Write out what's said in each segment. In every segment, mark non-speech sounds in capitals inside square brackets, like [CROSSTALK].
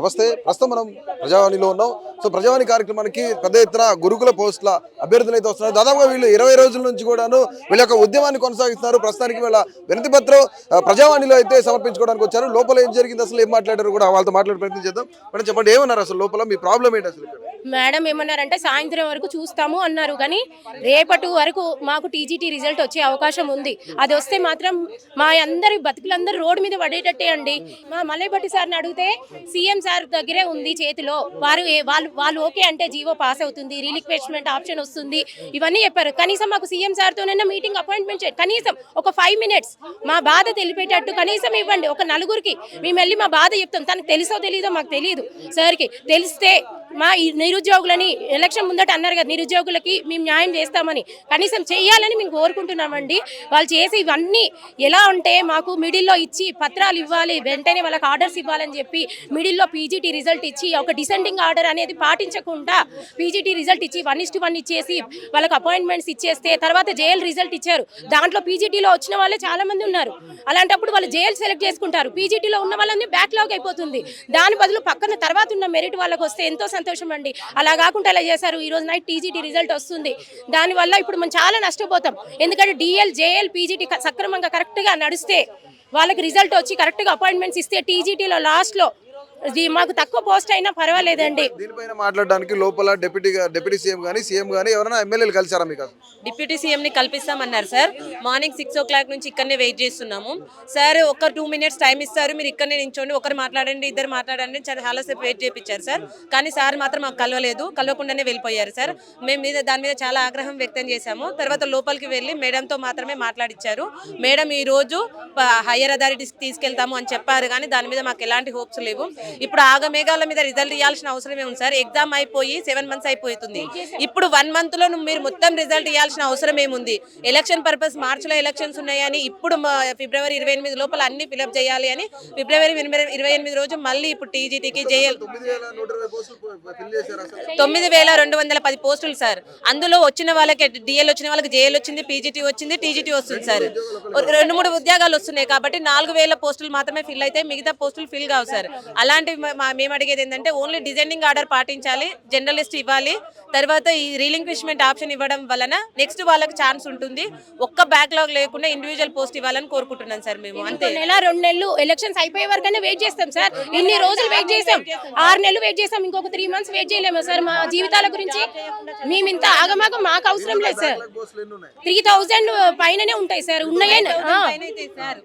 నమస్తే. ప్రస్తుతం మనం ప్రజావాణిలో ఉన్నాం. సో ప్రజావాణి కార్యక్రమానికి పెద్ద ఎత్తున గురుకుల పోస్టుల అభ్యర్థులు అయితే వస్తున్నారు. దాదాపుగా వీళ్ళు ఇరవై రోజుల నుంచి కూడాను వీళ్ళ యొక్క ఉద్యమాన్ని కొనసాగిస్తున్నారు. ప్రస్తుతానికి వీళ్ళ వినతి పత్రం ప్రజావాణిలో అయితే సమర్పించుకోవడానికి వచ్చారు. లోపల ఏం జరిగింది? అసలు ఏం మాట్లాడారు కూడా వాళ్ళతో మాట్లాడే ప్రయత్నం చేద్దాం. మనం చెప్పండి ఏమన్నారు అసలు లోపల? మీ ప్రాబ్లం ఏంటి అసలు ఇక్కడ? మేడం ఏమన్నారంటే సాయంత్రం వరకు చూస్తాము అన్నారు. కానీ రేపటి వరకు మాకు టీజీటీ రిజల్ట్ వచ్చే అవకాశం ఉంది. అది వస్తే మాత్రం మా అందరి బతుకులందరూ రోడ్డు మీద పడేటట్టే అండి. మా మల్లెపట్టి సార్ని అడిగితే సీఎం సార్ దగ్గరే ఉంది చేతిలో. వారు వాళ్ళు వాళ్ళు ఓకే అంటే జీవో పాస్ అవుతుంది రీలిక్వెస్ట్మెంట్ ఆప్షన్ వస్తుంది ఇవన్నీ చెప్పారు. కనీసం మాకు సీఎం సార్తోనైనా మీటింగ్ అపాయింట్మెంట్ కనీసం ఒక ఫైవ్ మినిట్స్ మా బాధ తెలిపేటట్టు కనీసం ఇవ్వండి. ఒక నలుగురికి. మేము వెళ్ళి మా బాధ చెప్తాం. తనకు తెలుసో తెలీదో మాకు తెలియదు సార్కి తెలిస్తే మా ఈ నిరుద్యోగులని ఎలక్షన్ ముందట అన్నారు కదా నిరుద్యోగులకి మేము న్యాయం చేస్తామని. కనీసం చేయాలని మేము కోరుకుంటున్నామండి. వాళ్ళు చేసి ఇవన్నీ ఎలా ఉంటే మాకు మిడిల్లో ఇచ్చి పత్రాలు ఇవ్వాలి వెంటనే వాళ్ళకి ఆర్డర్స్ ఇవ్వాలని చెప్పి మిడిల్లో పీజీటీ రిజల్ట్ ఇచ్చి ఒక డిసెండింగ్ ఆర్డర్ అనేది పాటించకుండా పీజీటీ రిజల్ట్ ఇచ్చి వన్ ఇస్ట్ వన్ ఇచ్చేసి వాళ్ళకి అపాయింట్మెంట్స్ ఇచ్చేస్తే తర్వాత జైలు రిజల్ట్ ఇచ్చారు. దాంట్లో పీజీటీలో వచ్చిన వాళ్ళే చాలామంది ఉన్నారు. అలాంటప్పుడు వాళ్ళు జైలు సెలెక్ట్ చేసుకుంటారు. పీజీటీలో ఉన్న వాళ్ళని బ్యాక్లాగ్ అయిపోతుంది. దాని బదులు పక్కన తర్వాత ఉన్న మెరిట్ వాళ్ళకి వస్తే ఎంతో సంతోషం అండి అలా కాకుండా అలా చేశారు? ఈ రోజు నైట్ టీజీటీ రిజల్ట్ వస్తుంది. దానివల్ల ఇప్పుడు మనం చాలా నష్టపోతాం. ఎందుకంటే డిఎల్ జేఎల్ పీజీటీ సక్రమంగా కరెక్ట్గా నడిస్తే వాళ్ళకి రిజల్ట్ వచ్చి కరెక్ట్గా అపాయింట్మెంట్స్ ఇస్తే టీజీటీలో లాస్ట్లో మాకు తక్కువ పోస్ట్ అయినా పర్వాలేదండి. దీనిపైన మాట్లాడడానికి లోపల డిప్యూటీ డిప్యూటీ సీఎం కానీ సీఎం కానీ ఎవరైనా ఎమ్మెల్యేలు కలిసారా మీకు? డిప్యూటీ సీఎం ని కల్పిస్తామన్నారు sir. Morning six o'clock నుంచి ఇక్కడనే వెయిట్ చేస్తున్నాము. సార్ ఒక టూ మినిట్స్ టైం ఇస్తారు. మీరు ఇక్కడనే నించోండి. ఒకరు మాట్లాడండి ఇద్దరు మాట్లాడండి చాలా చాలాసేపు వెయిట్ చేయించారు సార్. కానీ సార్ మాత్రం మాకు కలవలేదు. కలవకుండానే వెళ్ళిపోయారు సార్. మేము మీద దాని మీద చాలా ఆగ్రహం వ్యక్తం చేశాము. తర్వాత లోపలికి వెళ్ళి మేడంతో మాత్రమే మాట్లాడించారు మేడం ఈ రోజు హయ్యర్ అథారిటీస్కి తీసుకెళ్తాము అని చెప్పారు కానీ దాని మీద మాకు ఎలాంటి హోప్స్ లేవు. ఇప్పుడు ఆగమేఘాల మీద రిజల్ట్ ఇవ్వాల్సిన అవసరమే ఉంది సార్? ఎగ్జామ్ అయిపోయి సెవెన్ మంత్స్ అయిపోతుంది. ఇప్పుడు వన్ మంత్లో మీరు మొత్తం రిజల్ట్ ఇవ్వాల్సిన అవసరం ఏముంది? ఎలక్షన్ పర్పస్ మార్చ్లో ఎలక్షన్స్ ఉన్నాయని ఇప్పుడు ఫిబ్రవరి ఇరవై ఎనిమిది లోపల అన్ని ఫిలప్ చేయాలి అని ఫిబ్రవరి ఇరవై- ఎనిమిది రోజు మళ్ళీ ఇప్పుడు టీజీటీకి జేఎల్ తొమ్మిది వేల తొమ్మిది వేల రెండు వందల పది పోస్టులు సార్ అందులో వచ్చిన వాళ్ళకి డిఎల్ వచ్చిన వాళ్ళకి జేఎల్ వచ్చింది పీజీటీ వచ్చింది టీజీటీ వస్తుంది సార్. రెండు మూడు ఉద్యోగాలు వస్తున్నాయి కాబట్టి నాలుగు వేల పోస్టులు మాత్రమే ఫిల్ అయితే మిగతా పోస్టులు ఫిల్ కావు సార్. అలా మా- మేము అడిగేది ఏంటంటే ఓన్లీ డిజైనింగ్ ఆర్డర్ పాటించాలి జర్నలిస్ట్ ఇవ్వాలి తర్వాత ఈ రీలింక్విష్మెంట్ ఆప్షన్ ఇవ్వడం వలన నెక్స్ట్ వాళ్ళకి ఛాన్స్ ఉంటుంది. ఒక్క బ్యాక్లాగ్ లేకుండా ఇండివిజువల్ పోస్ట్ ఇవ్వాలని కోరుకుంటున్నాం సార్ మేము అంతే. నెల రెండు నెలలు ఎలక్షన్స్ అయిపోయే వరకనే వెయిట్ చేస్తాం సార్. ఇన్ని రోజులు వెయిట్ చేసాం ఆరు నెలలు వెయిట్ చేసాం ఇంకొక త్రీ మంత్స్ వెయిట్ చేయలేము సార్. మా జీవితాల గురించి మేము ఇంత ఆగమాగం మాకు అవసరం లేదు సార్. త్రీ థౌజండ్ పైననే ఉంటాయి సార్. ఉన్నాయే. ఆ.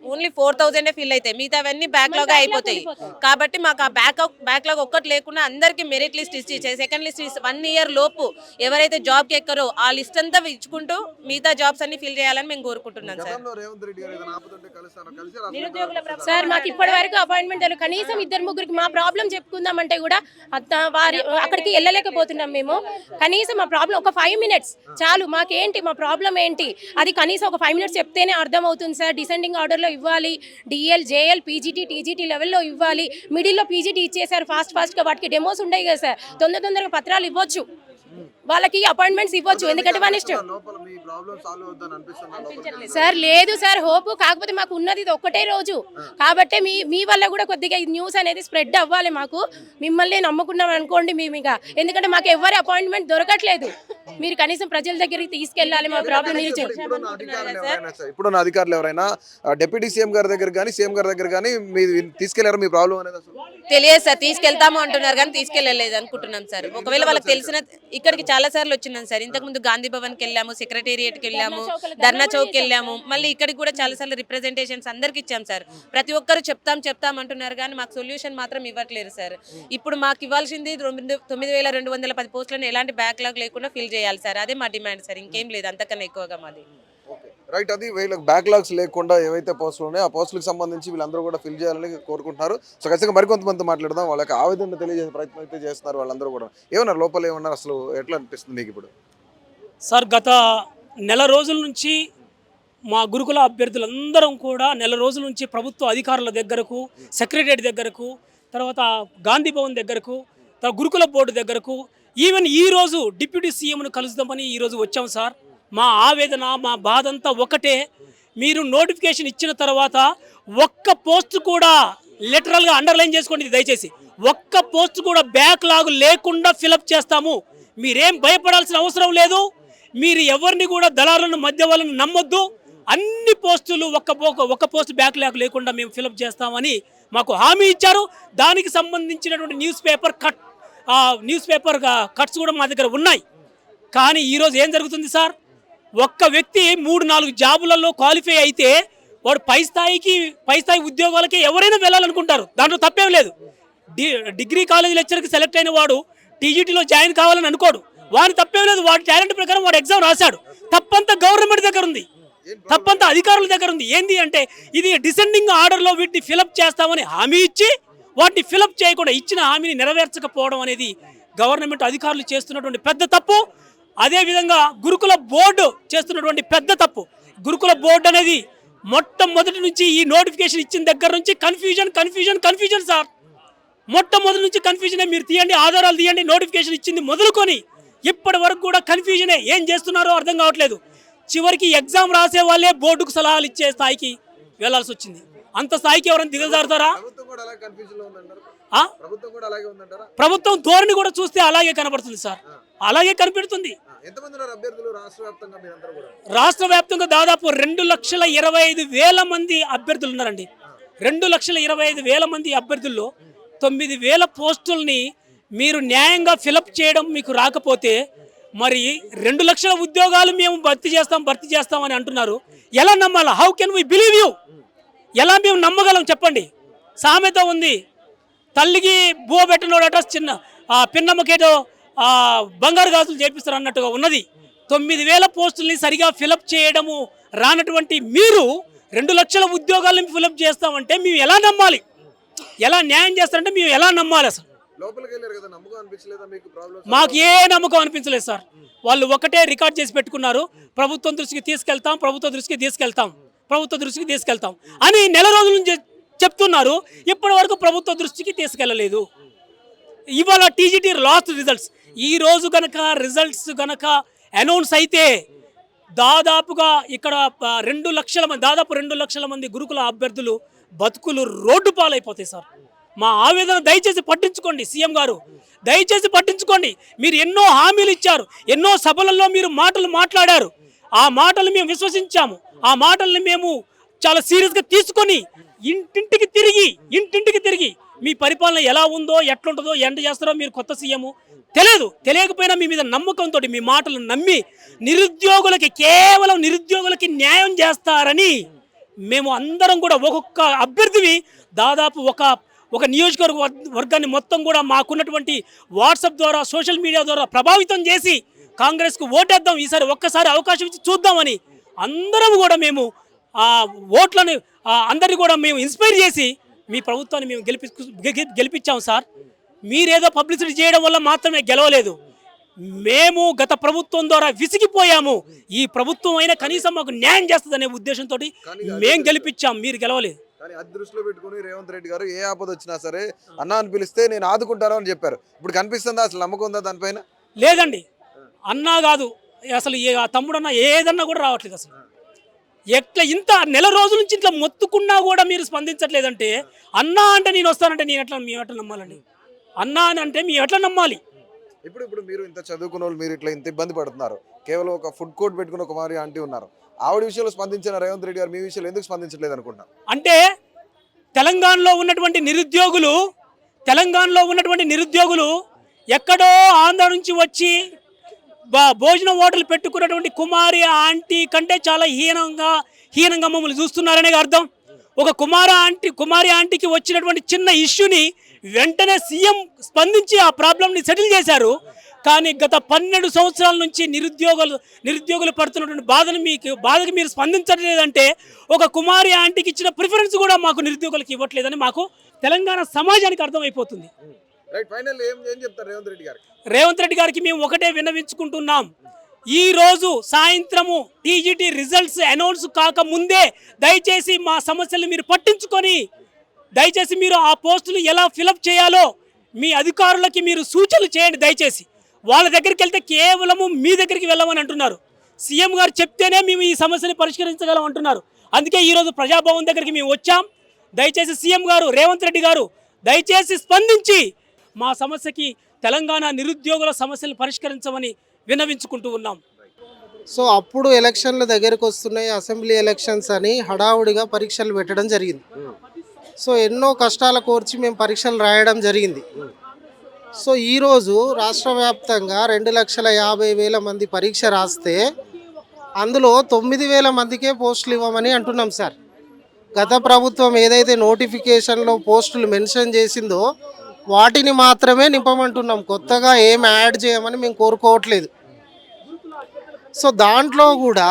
ఓన్లీ ఫోర్ థౌసండ్ ఫిల్ అవుతాయి. మిగతావన్నీ బ్యాక్లాగ్ అయిపోతాయి. కాబట్టి మాకు బ్యాక్ బ్యాక్లాగ్ ఒక్కటి లేకుండా అందరికి మెరిట్ లిస్ట్ ఇచ్చి సెకండ్ లిస్ట్ వన్ ఇయర్ లోపు ఎవరైతే జాబ్కి ఎక్కరో ఆ లిస్ట్ అంతా ఇచ్చుకుంటూ మిగతా జాబ్స్ అన్ని ఫిల్ చేయాలని మేము కోరుకుంటున్నాం సార్. సార్ మాకు ఇప్పటి వరకు అపాయింట్మెంట్ కనీసం ఇద్దరు ముగ్గురికి మా ప్రాబ్లం చెప్పుకుందామంటే కూడా అత్త- వారి అక్కడికి వెళ్ళలేకపోతున్నాం మేము. కనీసం మా ప్రాబ్లం ఒక ఫైవ్ మినిట్స్ చాలు మాకేంటి మా ప్రాబ్లం ఏంటి? అది కనీసం ఒక ఫైవ్ మినిట్స్ చెప్తేనే అర్థం అవుతుంది సార్ డిసెండింగ్ ఆర్డర్లో ఇవ్వాలి. డిఎల్ జేఎల్ పీజీటీ టీజీటీ లెవెల్లో ఇవ్వాలి. మిడిల్లో పీజీటీ ఇచ్చేసారు ఫాస్ట్ ఫాస్ట్గా వాటికి డెమోస్ ఉండేవి కదా సార్. తొందర తొందరగా పత్రాలు ఇవ్వచ్చు. వాళ్ళకి అపాయింట్మెంట్స్ ఇవ్వచ్చు ఎందుకంటే మన ఇష్టం. లోపల మీ ప్రాబ్లం సాల్వ్ అవుతుందని అనిపిస్తున్నా లోపల? సార్ లేదు సార్ హోప్ కాకపోతే మాకు ఉన్నది ఇది ఒక్కటే రోజు. కాబట్టి మీ మీ వల్ల కూడా కొద్దిగా ఈ న్యూస్ అనేది స్ప్రెడ్ అవ్వాలి మాకు. మిమ్మల్ని నమ్ముకున్నాం అనుకోండి మేము ఇక. ఎందుకంటే మాకు ఎవరి అపాయింట్మెంట్ దొరకట్లేదు. మీరు కనీసం ప్రజల దగ్గరికి తీసుకెళ్ళాలి మా ప్రాబ్లం మీరు చెప్- ఇప్పుడున్న అధికారులు ఎవరైనా డిప్యూటీ సీఎం గారి దగ్గర కానీ సీఎం గారి దగ్గర కానీ మీ తీసుకెళ్ళారు మీ ప్రాబ్లం అనేది అసలు? తెలియదు సార్ తీసుకెళ్తాము అంటున్నారు కానీ తీసుకెళ్ళలేదు అనుకుంటున్నాం సార్. ఒకవేళ వాళ్ళకి తెలిసిన ఇక్కడికి చాలా సార్లు వచ్చినాం సార్. ఇంతకు ముందు గాంధీ భవన్కి వెళ్ళాము సెక్రటేరియట్కి వెళ్ళాము ధర్నా చౌక్ వెళ్ళాము. మళ్ళీ ఇక్కడికి కూడా చాలా సార్లు రిప్రజెంటేషన్స్ అందరికి ఇచ్చాం సార్. ప్రతి ఒక్కరు చెప్తాం చెప్తాం అంటున్నారు కానీ మాకు సొల్యూషన్ మాత్రం ఇవ్వట్లేదు సార్. ఇప్పుడు మాకు ఇవ్వాల్సింది తొమ్మిది వేల రెండు వందల పది పోస్టులను ఎలాంటి బ్యాక్లాగ్ లేకుండా ఫిల్ చేయాలి సార్. అదే మా డిమాండ్ సార్. ఇంకేం లేదు అంతకన్నా ఎక్కువగా మాది. రైట్ అది వీళ్ళకి బ్యాక్లాగ్స్ లేకుండా ఏవైతే పోస్టులు ఉన్నాయో ఆ పోస్టులకు సంబంధించి వీళ్ళందరూ కూడా ఫిల్ చేయాలని కోరుకుంటున్నారు. సో ఖచ్చితంగా మరికొంతమంది మాట్లాడదాం. వాళ్ళకి ఆవేదన తెలియజేసే ప్రయత్నం అయితే చేస్తున్నారు వాళ్ళందరూ కూడా. ఏమన్నారు? లోపల ఏమన్నారు అసలు ఎట్లా అనిపిస్తుంది మీకు ఇప్పుడు? సార్ గత నెల రోజుల నుంచి మా గురుకుల అభ్యర్థులందరం కూడా నెల రోజుల నుంచి ప్రభుత్వ అధికారుల దగ్గరకు సెక్రటరీ దగ్గరకు తర్వాత గాంధీ భవన్ దగ్గరకు గురుకుల బోర్డు దగ్గరకు ఈవెన్ ఈ రోజు డిప్యూటీ సీఎంను కలుద్దామని ఈరోజు వచ్చాం సార్. మా ఆవేదన మా బాధ అంతా ఒకటే. మీరు నోటిఫికేషన్ ఇచ్చిన తర్వాత ఒక్క పోస్ట్ కూడా లిటరల్గా అండర్లైన్ చేసుకోండి దయచేసి. ఒక్క పోస్ట్ కూడా బ్యాక్లాగ్ లేకుండా ఫిలప్ చేస్తాము. మీరేం భయపడాల్సిన అవసరం లేదు. మీరు ఎవరిని కూడా దళాలను మధ్య వాళ్ళను నమ్మొద్దు. అన్ని పోస్టులు ఒక్క పో- ఒక్క పోస్ట్ బ్యాక్ బ్యాక్లాగ్ లేకుండా మేము ఫిలప్ చేస్తామని మాకు హామీ ఇచ్చారు. దానికి సంబంధించినటువంటి news paper cut news paper cuts కూడా మా దగ్గర ఉన్నాయి. కానీ ఈరోజు ఏం జరుగుతుంది సార్? ఒక్క వ్యక్తి మూడు నాలుగు జాబులలో క్వాలిఫై అయితే వాడు పై స్థాయికి పై స్థాయి ఉద్యోగాలకి ఎవరైనా వెళ్ళాలనుకుంటారు. దాంట్లో తప్పేం లేదు. డి డిగ్రీ కాలేజ్ లెక్చర్కి సెలెక్ట్ అయిన వాడు టీజీటీలో జాయిన్ కావాలని అనుకోడు. వాడి తప్పేం లేదు. వాడి టాలెంట్ ప్రకారం వాడు ఎగ్జామ్ రాశాడు. తప్పంతా గవర్నమెంట్ దగ్గర ఉంది. తప్పంతా అధికారుల దగ్గర ఉంది. ఏంది అంటే ఇది డిసెండింగ్ ఆర్డర్లో వీటిని ఫిలప్ చేస్తామని హామీ ఇచ్చి వాటిని ఫిలప్ చేయకుండా ఇచ్చిన హామీని నెరవేర్చకపోవడం అనేది గవర్నమెంట్ అధికారులు చేస్తున్నటువంటి పెద్ద తప్పు. అదేవిధంగా గురుకుల బోర్డు చేస్తున్నటువంటి పెద్ద తప్పు. గురుకుల బోర్డు అనేది మొట్టమొదటి నుంచి ఈ నోటిఫికేషన్ ఇచ్చిన దగ్గర నుంచి కన్ఫ్యూజన్ కన్ఫ్యూజన్ కన్ఫ్యూజన్ సార్. మొట్టమొదటి నుంచి కన్ఫ్యూజనే మీరు తీయండి ఆధారాలు తీయండి నోటిఫికేషన్ ఇచ్చింది మొదలుకొని ఇప్పటి వరకు కూడా కన్ఫ్యూజనే ఏం చేస్తున్నారో అర్థం కావట్లేదు. చివరికి ఎగ్జామ్ రాసే వాళ్ళే బోర్డుకు సలహాలు ఇచ్చే స్థాయికి వెళ్ళాల్సి వచ్చింది. అంత స్థాయికి ఎవరైనా దిగజారుతారా? ప్రభుత్వం ధోరణి కూడా చూస్తే అలాగే కనబడుతుంది సార్. అలాగే కనిపెడుతుంది. రాష్ట్ర వ్యాప్తంగా దాదాపు రెండు లక్షల ఇరవై ఐదు వేల మంది అభ్యర్థులు ఉన్నారండి. రెండు లక్షల ఇరవై ఐదు వేల మంది అభ్యర్థుల్లో తొమ్మిది వేల పోస్టుల్ని మీరు న్యాయంగా ఫిలప్ చేయడం మీకు రాకపోతే మరి రెండు లక్షల ఉద్యోగాలు మేము భర్తీ చేస్తాం భర్తీ చేస్తామని అంటున్నారు. ఎలా నమ్మాలా? How can we believe you ఎలా మేము నమ్మగలం? చెప్పండి. సామెత ఉంది. తల్లికి బువ పెట్టినోడట చిన్న ఆ పిన్నమ్మకేటో ఆ బంగారు గాజులు చేపిస్తారు అన్నట్టుగా ఉన్నది. తొమ్మిది వేల పోస్టుల్ని సరిగా ఫిలప్ చేయడము రానటువంటి మీరు రెండు లక్షల ఉద్యోగాలను ఫిలప్ చేస్తామంటే మేము ఎలా నమ్మాలి? ఎలా న్యాయం చేస్తారంటే మేము ఎలా నమ్మాలి అసలు? మాకు ఏ నమ్మకం అనిపించలేదు సార్. వాళ్ళు ఒకటే రికార్డ్ చేసి పెట్టుకున్నారు. ప్రభుత్వం దృష్టికి తీసుకెళ్తాం ప్రభుత్వ దృష్టికి తీసుకెళ్తాం ప్రభుత్వ దృష్టికి తీసుకెళ్తాం అని నెల రోజుల నుంచి చెప్తున్నారు. ఇప్పటి వరకు ప్రభుత్వ దృష్టికి తీసుకెళ్ళలేదు. ఇవాళ టీజీటీ లాస్ట్ రిజల్ట్స్. ఈ రోజు గనక రిజల్ట్స్ గనక అనౌన్స్ అయితే దాదాపుగా ఇక్కడ రెండు లక్షల మంది దాదాపు రెండు లక్షల మంది గురుకుల అభ్యర్థులు బతుకులు రోడ్డు పాలైపోతాయి సార్. మా ఆవేదన దయచేసి పట్టించుకోండి సీఎం గారు. దయచేసి పట్టించుకోండి. మీరు ఎన్నో హామీలు ఇచ్చారు. ఎన్నో సభలలో మీరు మాటలు మాట్లాడారు. ఆ మాటలు మేము విశ్వసించాము. ఆ మాటల్ని మేము చాలా సీరియస్గా తీసుకొని ఇంటింటికి తిరిగి ఇంటింటికి తిరిగి మీ పరిపాలన ఎలా ఉందో ఎట్లుంటుందో ఎండ చేస్తారో మీరు కొత్త సీఎం? తెలియదు. తెలియకపోయినా మీ మీద నమ్మకంతో మీ మాటలు నమ్మి నిరుద్యోగులకి కేవలం నిరుద్యోగులకి న్యాయం చేస్తారని మేము అందరం కూడా ఒక్కొక్క అభ్యర్థివి దాదాపు ఒక ఒక నియోజకవర్గ వర్- వర్గాన్ని మొత్తం కూడా మాకున్నటువంటి వాట్సాప్ ద్వారా సోషల్ మీడియా ద్వారా ప్రభావితం చేసి కాంగ్రెస్కు ఓటేద్దాం. ఈసారి ఒక్కసారి అవకాశం ఇచ్చి చూద్దామని అందరం కూడా మేము ఓట్లను అందరినీ కూడా మేము ఇన్స్పైర్ చేసి మీ ప్రభుత్వాన్ని మేము గెలిపి గెలిపించాం సార్. మీరేదో పబ్లిసిటీ చేయడం వల్ల మాత్రమే గెలవలేదు. మేము గత ప్రభుత్వం ద్వారా విసిగిపోయాము. ఈ ప్రభుత్వం అయినా కనీసం మాకు న్యాయం చేస్తుందనే ఉద్దేశంతో మేము గెలిపించాం. మీరు గెలవలేదు. కానీ అది దృష్టిలో పెట్టుకుని రేవంత్ రెడ్డి గారు ఏ ఆపద వచ్చినా సరే అన్న అని పిలిస్తే నేను ఆదుకుంటాను అని చెప్పారు. ఇప్పుడు కనిపిస్తుందా? అసలు నమ్మకం ఉందా దానిపైన? లేదండి. అన్నా కాదు. అసలు తమ్ముడన్నా ఏదన్నా కూడా రావట్లేదు అసలు. ఎట్లా ఇంత నెల రోజుల నుంచి ఇట్లా మొత్తుకున్నా కూడా మీరు స్పందించట్లేదంటే అన్నా అంటే నేను వస్తానంటే నేను ఎట్లా మేము ఎట్లా నమ్మాలండి? అన్నా అని అంటే మేము ఎట్లా నమ్మాలి? ఇప్పుడు ఇప్పుడు మీరు ఇంత చదువుకున్న వాళ్ళు మీరు ఇట్లా ఇంత ఇబ్బంది పడుతున్నారు. కేవలం ఒక ఫుడ్ కోర్ట్ పెట్టుకుని ఒక మారి ఆంటీ ఉన్నారు. ఆవిడ విషయంలో స్పందించిన రేవంత్ రెడ్డి గారు మీ విషయంలో ఎందుకు స్పందించలేదు అనుకుంటున్నారు? అంటే తెలంగాణలో ఉన్నటువంటి నిరుద్యోగులు తెలంగాణలో ఉన్నటువంటి నిరుద్యోగులు ఎక్కడో ఆంధ్ర నుంచి వచ్చి భోజనం హోటల్ పెట్టుకున్నటువంటి కుమారి ఆంటీ కంటే చాలా హీనంగా హీనంగా మమ్మల్ని చూస్తున్నారనే అర్థం. ఒక కుమార ఆంటీ కుమారి ఆంటీకి వచ్చినటువంటి చిన్న ఇష్యూని వెంటనే సీఎం స్పందించి ఆ ప్రాబ్లంని సెటిల్ చేశారు. కానీ గత పన్నెండు సంవత్సరాల నుంచి నిరుద్యోగులు నిరుద్యోగులు పడుతున్నటువంటి బాధను మీకు బాధకు మీరు స్పందించట్లేదంటే ఒక కుమారి ఆంటీకి ఇచ్చిన ప్రిఫరెన్స్ కూడా మాకు నిరుద్యోగులకు ఇవ్వట్లేదని మాకు తెలంగాణ సమాజానికి అర్థమైపోతుంది. రైట్ ఫైనల్ ఏం ఏం చెప్తారు రేవంత్ రెడ్డి రేవంత్ రెడ్డి గారికి మేము ఒకటే విన్నవించుకుంటున్నాం. ఈ రోజు సాయంత్రము టీజీటీ రిజల్ట్స్ అనౌన్స్ కాక ముందే దయచేసి మా సమస్యలు మీరు పట్టించుకొని దయచేసి మీరు ఆ పోస్టులు ఎలా ఫిలప్ చేయాలో మీ అధికారులకి మీరు సూచనలు చేయండి దయచేసి. వాళ్ళ దగ్గరికి వెళ్తే కేవలము మీ దగ్గరికి వెళ్ళమని అంటున్నారు. సీఎం గారు చెప్తేనే మేము ఈ సమస్యని పరిష్కరించగలం అంటున్నారు. అందుకే ఈరోజు ప్రజాభవన్ దగ్గరికి మేము వచ్చాం. దయచేసి సీఎం గారు రేవంత్ రెడ్డి గారు దయచేసి స్పందించి మా సమస్యకి తెలంగాణ నిరుద్యోగుల సమస్యలు పరిష్కరించమని విన్నవించుకుంటూ ఉన్నాం. సో అప్పుడు ఎలక్షన్లు దగ్గరకు వస్తున్నాయి అసెంబ్లీ ఎలక్షన్స్ అని హడావుడిగా పరీక్షలు పెట్టడం జరిగింది. సో ఎన్నో కష్టాల కోర్చి మేము పరీక్షలు రాయడం జరిగింది. సో ఈరోజు రాష్ట్ర వ్యాప్తంగా రెండు లక్షల యాభై వేల మంది పరీక్ష రాస్తే అందులో తొమ్మిది వేల మందికే పోస్టులు ఇవ్వమని అంటున్నాం సార్. గత ప్రభుత్వం ఏదైతే నోటిఫికేషన్లో పోస్టులు మెన్షన్ చేసిందో వాటిని మాత్రమే నింపమంటున్నాం. కొత్తగా ఏం యాడ్ చేయమని మేము కోరుకోవట్లేదు. సో దాంట్లో కూడా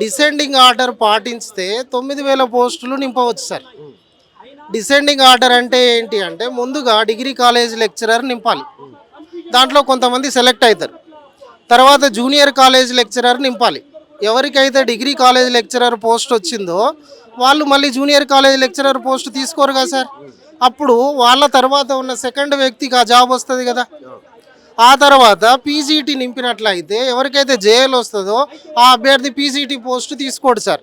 డిసెండింగ్ ఆర్డర్ పాటిస్తే తొమ్మిది వేల పోస్టులు నింపవచ్చు సార్. డిసెండింగ్ ఆర్డర్ అంటే ఏంటి అంటే ముందుగా డిగ్రీ కాలేజ్ లెక్చరర్ నింపాలి. దాంట్లో కొంతమంది సెలెక్ట్ అవుతారు. తర్వాత జూనియర్ కాలేజ్ లెక్చరర్ నింపాలి. ఎవరికైతే డిగ్రీ కాలేజ్ లెక్చరర్ పోస్ట్ వచ్చిందో వాళ్ళు మళ్ళీ జూనియర్ కాలేజ్ లెక్చరర్ పోస్ట్ తీసుకోరు కదా సార్. అప్పుడు వాళ్ళ తర్వాత ఉన్న సెకండ్ వ్యక్తికి ఆ జాబ్ వస్తుంది కదా. ఆ తర్వాత పీజీటీ నింపినట్లయితే ఎవరికైతే జేఎల్ వస్తుందో ఆ అభ్యర్థి పీజీటీ పోస్ట్ తీసుకోడు సార్.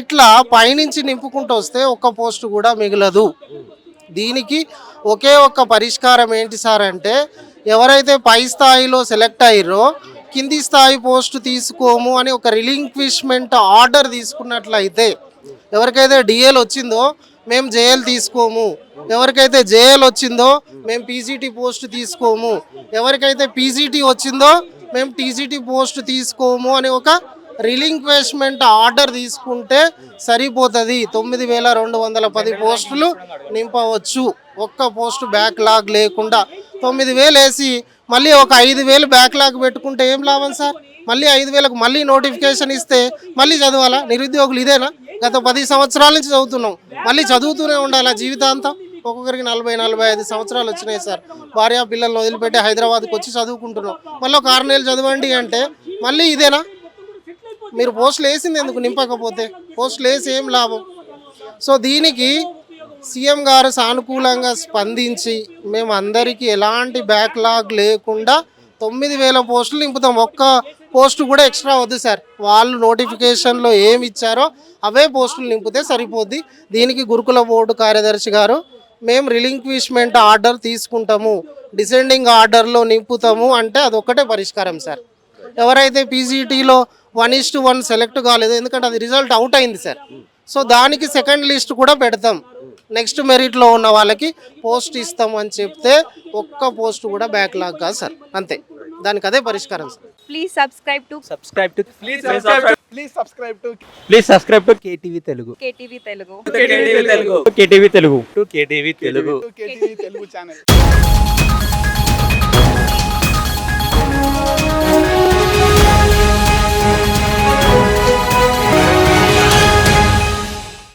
ఇట్లా పైనుంచి నింపుకుంటూ వస్తే ఒక్క పోస్ట్ కూడా మిగలదు. దీనికి ఒకే ఒక్క పరిష్కారం ఏంటి సార్ అంటే ఎవరైతే పై స్థాయిలో సెలెక్ట్ అయ్యారో కింది స్థాయి పోస్ట్ తీసుకోము అని ఒక రిలింక్విష్మెంట్ ఆర్డర్ తీసుకున్నట్లయితే ఎవరికైతే డిఎల్ వచ్చిందో మేము జేఎల్ తీసుకోము. ఎవరికైతే జేఎల్ వచ్చిందో మేము పీజీటీ పోస్ట్ తీసుకోము. ఎవరికైతే పీజీటీ వచ్చిందో మేము టీజీటీ పోస్ట్ తీసుకోము అని ఒక రిలింక్వేష్మెంట్ ఆర్డర్ తీసుకుంటే సరిపోతుంది. తొమ్మిది వేల రెండు వందల పది పోస్టులు నింపవచ్చు. ఒక్క పోస్ట్ బ్యాక్లాగ్ లేకుండా తొమ్మిది వేలు వేసి మళ్ళీ ఒక ఐదు వేలు బ్యాక్లాగ్ పెట్టుకుంటే ఏం లాభం సార్? మళ్ళీ ఐదు వేలకు మళ్ళీ నోటిఫికేషన్ ఇస్తే మళ్ళీ చదవాలా? నిరుద్యోగులు ఇదేనా? గత పది సంవత్సరాల నుంచి చదువుతున్నాం. మళ్ళీ చదువుతూనే ఉండాలి. జీవితాంతం ఒక్కొక్కరికి నలభై నలభై ఐదు సంవత్సరాలు వచ్చినాయి సార్. భార్య పిల్లల్ని వదిలిపెట్టి హైదరాబాద్కి వచ్చి చదువుకుంటున్నాం. మళ్ళీ ఒక ఆరు నెలలు చదవండి అంటే మళ్ళీ ఇదేనా? మీరు పోస్టులు వేసింది ఎందుకు? నింపకపోతే పోస్టులు వేసి ఏం లాభం? సో దీనికి సీఎం గారు సానుకూలంగా స్పందించి మేము అందరికీ ఎలాంటి బ్యాక్లాగ్ లేకుండా తొమ్మిది వేల పోస్టులు నింపుతాం. ఒక్క పోస్టు కూడా ఎక్స్ట్రా వద్దు సార్. వాళ్ళు నోటిఫికేషన్లో ఏమి ఇచ్చారో అవే పోస్టులు నింపితే సరిపోద్ది. దీనికి గురుకుల బోర్డు కార్యదర్శి గారు మేము రిలింక్విష్మెంట్ ఆర్డర్ తీసుకుంటాము. డిసెండింగ్ ఆర్డర్లో నింపుతాము. అంటే అదొక్కటే పరిష్కారం సార్. ఎవరైతే పీజీటీలో one is to one select కాలేదు ఎందుకంటే అది రిజల్ట్ అవుట్ అయింది సార్. సో దానికి సెకండ్ లిస్ట్ కూడా పెడతాం. నెక్స్ట్ మెరిట్లో ఉన్న వాళ్ళకి పోస్ట్ ఇస్తాం అని చెప్తే ఒక్క పోస్ట్ కూడా బ్యాక్ లాగ్ కాదు సార్. అంతే. దానికి అదే పరిష్కారం sir. Please subscribe to subscribe to please subscribe please subscribe to please subscribe to KTV Telugu. KTV Telugu. KTV Telugu. KTV Telugu. To KTV Telugu. KTV Telugu channel [LAUGHS]